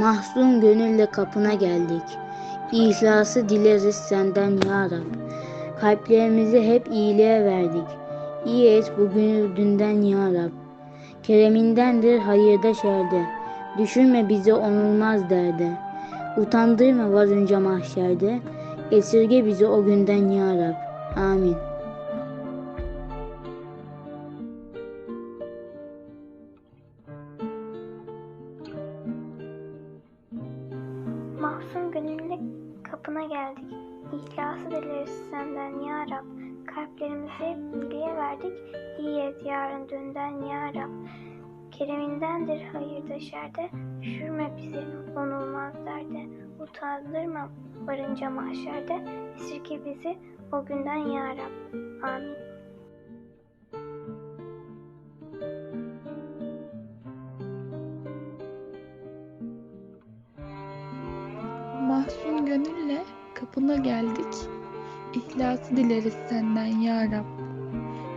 Mahzun gönülle kapına geldik. İhlası dileriz senden ya Rab. Kalplerimizi hep iyiliğe verdik. İyi et bugünü dünden ya Rab. Keremindendir hayırda şerde. Düşürme bizi onulmaz derde. Utandırma varınca mahşerde. Esirge bizi o günden ya Rab. Amin. Mahzun gönüllü kapına geldik. İhlası dileriz senden ya Rab. Kalplerimizi iyiliğe verdik. İyi et yarın dünden ya Rab. Keremindendir hayırda şerde. Düşürme bizi onulmaz derde. Utandırma varınca mahşerde. Esirge bizi o günden ya Rab. Amin. Gönülle kapına geldik. İhlası dileriz senden ya Rab.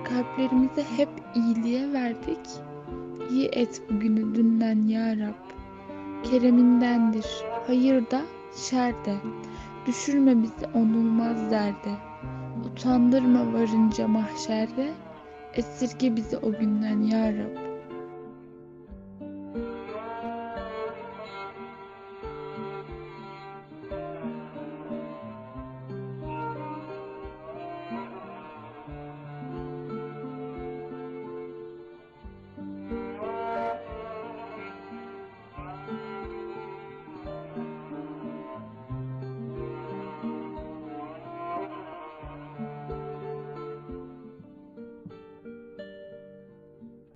Kalplerimizi hep iyiliğe verdik. İyi et bugünü dünden ya Rab. Keremindendir hayırda şerde. Düşürme bizi onulmaz derde. Utandırma varınca mahşerde. Esirge bizi o günden ya Rab.